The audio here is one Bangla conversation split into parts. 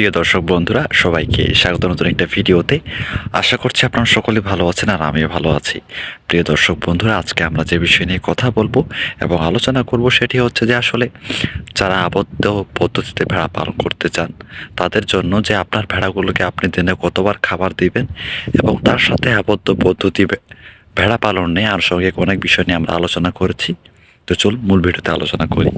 প্রিয় দর্শক বন্ধুরা, সবাইকে স্বাগত নতুন একটা ভিডিওতে। আশা করছি আপনারা সকলে ভালো আছেন আর আমিও ভালো আছি। প্রিয় দর্শক বন্ধুরা, আজকে আমরা যে বিষয় নিয়ে কথা বলব এবং আলোচনা করব সেটি হচ্ছে যে আসলে যারা আবদ্ধ পদ্ধতিতে ভেড়া পালন করতে চান, তাদের জন্য যে আপনার ভেড়াগুলোকে আপনি দিনে কতবার খাবার দিবেন এবং তার সাথে আবদ্ধ পদ্ধতি ভেড়া পালন নিয়ে আনুষঙ্গিক অনেক বিষয় নিয়ে আমরা আলোচনা করেছি। তো চল মূল ভিডিওতে আলোচনা করি।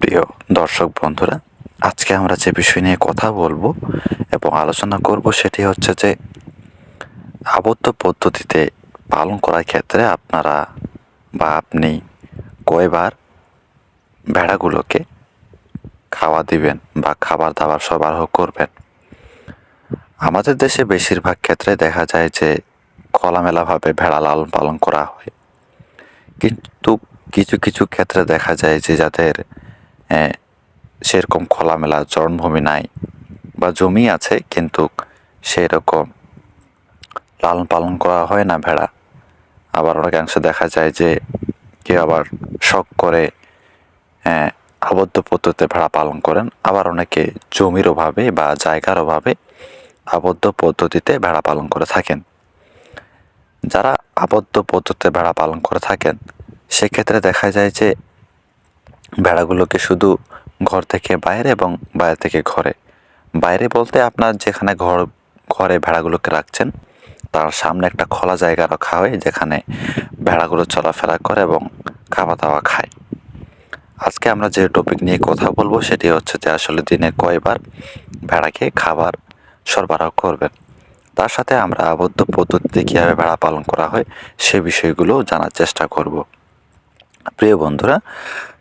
প্রিয় দর্শক বন্ধুরা আজকে আমরা যে বিষয় নিয়ে কথা বলব এবং আলোচনা করব সেটি হচ্ছে যে আবদ্ধ পদ্ধতিতে পালন করার ক্ষেত্রে আপনারা বা আপনি কয়বার ভেড়াগুলোকে খাওয়া দিবেন বা খাবার দাবার সরবরাহ করবেন? আমাদের দেশে বেশিরভাগ ক্ষেত্রে দেখা যায় যে খোলামেলাভাবে ভেড়া লালন পালন করা হয়। কিন্তু কিছু কিছু ক্ষেত্রে দেখা যায় যে যাদের সেরকম খোলামেলা জন্মভূমি নাই বা জমি আছে, কিন্তু সেরকম লালন পালন করা হয় না ভেড়া। আবার অনেকাংশে দেখা যায় যে কেউ আবার শখ করে আবদ্ধ পদ্ধতিতে ভেড়া পালন করেন। আবার অনেকে জমির অভাবে বা জায়গার অভাবে আবদ্ধ পদ্ধতিতে ভেড়া পালন করে থাকেন। যারা আবদ্ধ পদ্ধতিতে ভেড়া পালন করে থাকেন, সেক্ষেত্রে দেখা যায় যে ভেড়াগুলোকে শুধু ঘর থেকে বাইরে এবং বাইরে থেকে ঘরে। বাইরে বলতে আপনার যেখানে ঘর, ঘরে ভেড়াগুলোকে রাখছেন, তার সামনে একটা খোলা জায়গা রাখা হয় যেখানে ভেড়াগুলো চলাফেরা করে এবং খাওয়া দাওয়া খায়। আজকে আমরা যে টপিক নিয়ে কথা বলব সেটি হচ্ছে যে আসলে দিনে কয়বার ভেড়াকে খাবার সরবরাহ করবেন। তার সাথে আমরা আবদ্ধ পদ্ধতিতে কীভাবে ভেড়া পালন করা হয় সে বিষয়গুলো জানার চেষ্টা করব। প্রিয় বন্ধুরা,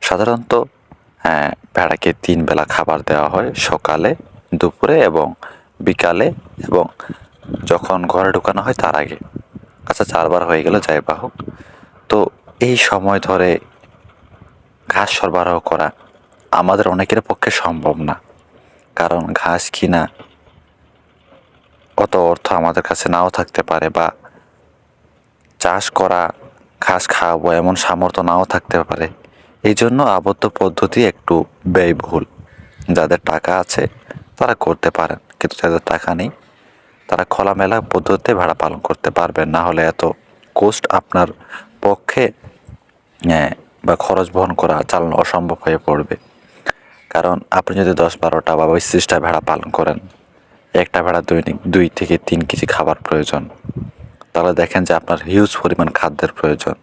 সাধারণত ভেড়াকে তিন বেলা খাবার দেওয়া হয় সকালে, দুপুরে এবং বিকালে এবং যখন ঘরে ঢুকানো হয় তার আগে। আচ্ছা চারবার হয়ে গেল, যাই বাহক তো এই সময় ধরে ঘাস সরবরাহ করা আমাদের অনেকের পক্ষে সম্ভব না। কারণ ঘাস কিনা অত অর্থ আমাদের কাছে নাও থাকতে পারে বা চাষ করা ঘাস খাওয়াবো এমন সামর্থ্য নাও থাকতে পারে। এই জন্য আবদ্ধ পদ্ধতি একটু ব্যয়বহুল। যাদের টাকা আছে, তারা করতে পারেন, কিন্তু যাদের টাকা নেই, তারা খোলামেলা পদ্ধতিতে ভেড়া পালন করতে পারবেন। না হলে এত কোস্ট আপনার পক্ষে বা খরচ বহন করা চালানো অসম্ভব হয়ে পড়বে। কারণ আপনি যদি দশ বারোটা বা পঁয়ত্রিশটা ভেড়া পালন করেন, একটা ভেড়া দৈনিক দুই থেকে তিন কেজি খাবার প্রয়োজন। তাহলে দেখেন যে আপনার হিউজ পরিমাণ খাদ্যের প্রয়োজন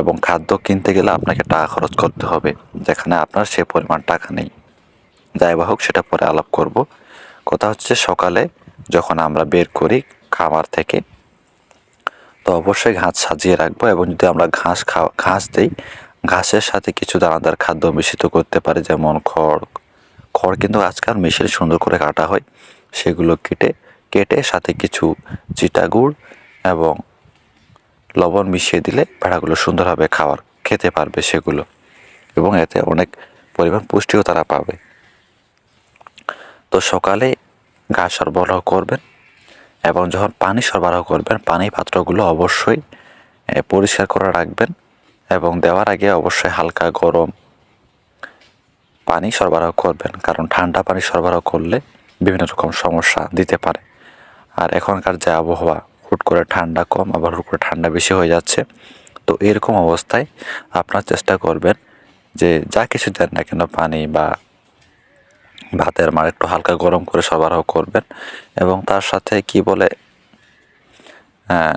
এবং খাদ্য কিনতে গেলে আপনাকে টাকা খরচ করতে হবে, যেখানে আপনার সে পরিমাণ টাকা নেই। যাই বা হোক, সেটা পরে আলাপ করব। কথা হচ্ছে সকালে যখন আমরা বের করি খামার থেকে, তো অবশ্যই ঘাস সাজিয়ে রাখব এবং যদি আমরা ঘাস খাওয়া, ঘাস দিই, ঘাসের সাথে কিছু দানাদার খাদ্য মিশ্রিত করতে পারি, যেমন খড়। খড় কিন্তু আজকাল মেশিনে সুন্দর করে কাটা হয়, সেগুলো কেটে কেটে সাথে কিছু চিটা গুড় এবং লবণ মিশিয়ে দিলে ভেড়াগুলো সুন্দরভাবে খাওয়ার, খেতে পারবে সেগুলো। এবং এতে অনেক পরিমাণ পুষ্টিও তারা পাবে। তো সকালে ঘাস সরবরাহ করবেন এবং যখন পানি সরবরাহ করবেন, পানি পাত্রগুলো অবশ্যই পরিষ্কার করে রাখবেন এবং দেওয়ার আগে অবশ্যই হালকা গরম পানি সরবরাহ করবেন। কারণ ঠান্ডা পানি সরবরাহ করলে বিভিন্ন রকম সমস্যা দিতে পারে। আর এখনকার যে আবহাওয়া হুট করে ঠান্ডা কম আবার হুট করে ঠান্ডা বেশি হয়ে যাচ্ছে। তো এরকম অবস্থায় আপনার চেষ্টা করবেন যে যা কিছু দেন না কেন পানি বা ভাতের মার একটু হালকা গরম করে সরবরাহ করবেন এবং তার সাথে কি বলে আহ,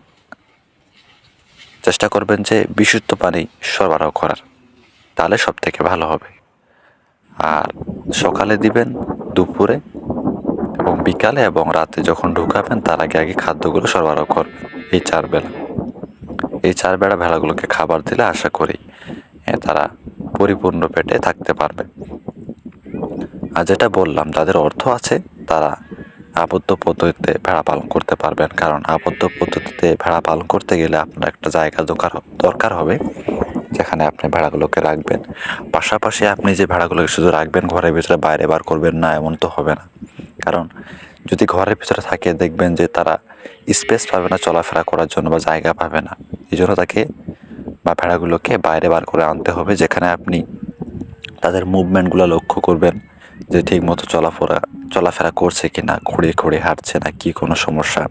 চেষ্টা করবেন যে বিশুদ্ধ পানি সরবরাহ করার। তাহলে সব থেকে ভালো হবে। আর সকালে দিবেন দুপুরে এবং বিকালে এবং রাতে যখন ঢুকাবেন, তার আগে আগে খাদ্যগুলো সরবরাহ করবেন এই চার বেলা। এই চার বেলা ভেড়াগুলোকে খাবার দিলে আশা করি তারা পরিপূর্ণ পেটে থাকতে পারবে। আর যেটা বললাম যাদের অর্থ আছে, তারা আবদ্ধ পদ্ধতিতে ভেড়া পালন করতে পারবেন। কারণ আবদ্ধ পদ্ধতিতে ভেড়া পালন করতে গেলে আপনার একটা জায়গা দরকার দরকার হবে, যেখানে আপনি ভেড়াগুলোকে রাখবেন। পাশাপাশি আপনি যে ভেড়াগুলোকে শুধু রাখবেন, ঘরের ভিতরে বাইরে বার করবেন না, এমন তো হবে না। কারণ যদি ঘরের ভিতরে থাকে, দেখবেন যে তারা স্পেস পাবে না চলাফেরা করার জন্য বা জায়গা পাবে না। এই জন্য তাকে বা ভেড়াগুলোকে বাইরে বার করে আনতে হবে, যেখানে আপনি তাদের মুভমেন্টগুলো লক্ষ্য করবেন যে ঠিক মতো চলাফেরা চলাফেরা করছে কি না ঘুরে ঘুরে হাঁটছে না, কি কোনো সমস্যা।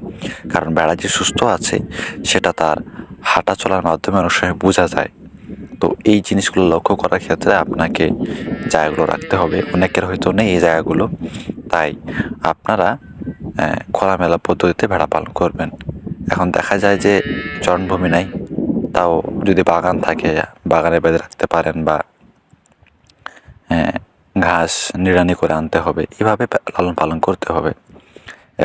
কারণ বেড়া যে সুস্থ আছে, সেটা তার হাঁটা চলার মাধ্যমে অনেক সময় বোঝা যায়। তো এই জিনিসগুলো লক্ষ্য করার ক্ষেত্রে আপনাকে জায়গাগুলো রাখতে হবে। অনেকের হয়তো নেই এই জায়গাগুলো। তাই আপনারা খোলামেলা পদ্ধতিতে ভেড়া পালন করবেন। এখন দেখা যায় যে চরণভূমি নাই, তাও যদি বাগান থাকে বাগানে বেঁধে রাখতে পারেন বা ঘাস নিড়ানি করে আনতে হবে, এভাবে লালন পালন করতে হবে।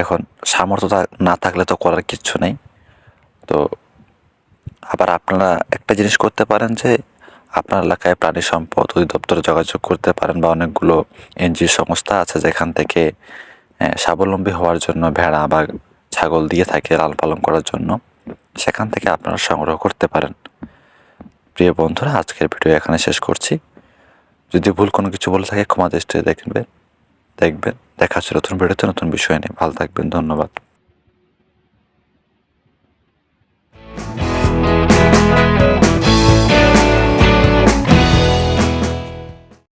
এখন সামর্থ্যটা না থাকলে তো করার কিচ্ছু নেই। তো আবার আপনারা একটা জিনিস করতে পারেন যে আপনার এলাকায় প্রাণী সম্পদ অধিদপ্তরে যোগাযোগ করতে পারেন বা অনেকগুলো এনজিও সংস্থা আছে যেখান থেকে স্বাবলম্বী হওয়ার জন্য ভেড়া বা ছাগল দিয়ে থাকে লাল পালন করার জন্য। সেখান থেকে আপনারা সংগ্রহ করতে পারেন। প্রিয় বন্ধুরা, আজকের ভিডিও এখানে শেষ করছি। যদি ভুল কোনো কিছু বলে থাকে, ক্ষমা দৃষ্টিতে দেখবেন। দেখবেন, দেখা হচ্ছে নতুন ভিডিওতে নতুন বিষয় নিয়ে। ভালো থাকবেন, ধন্যবাদ।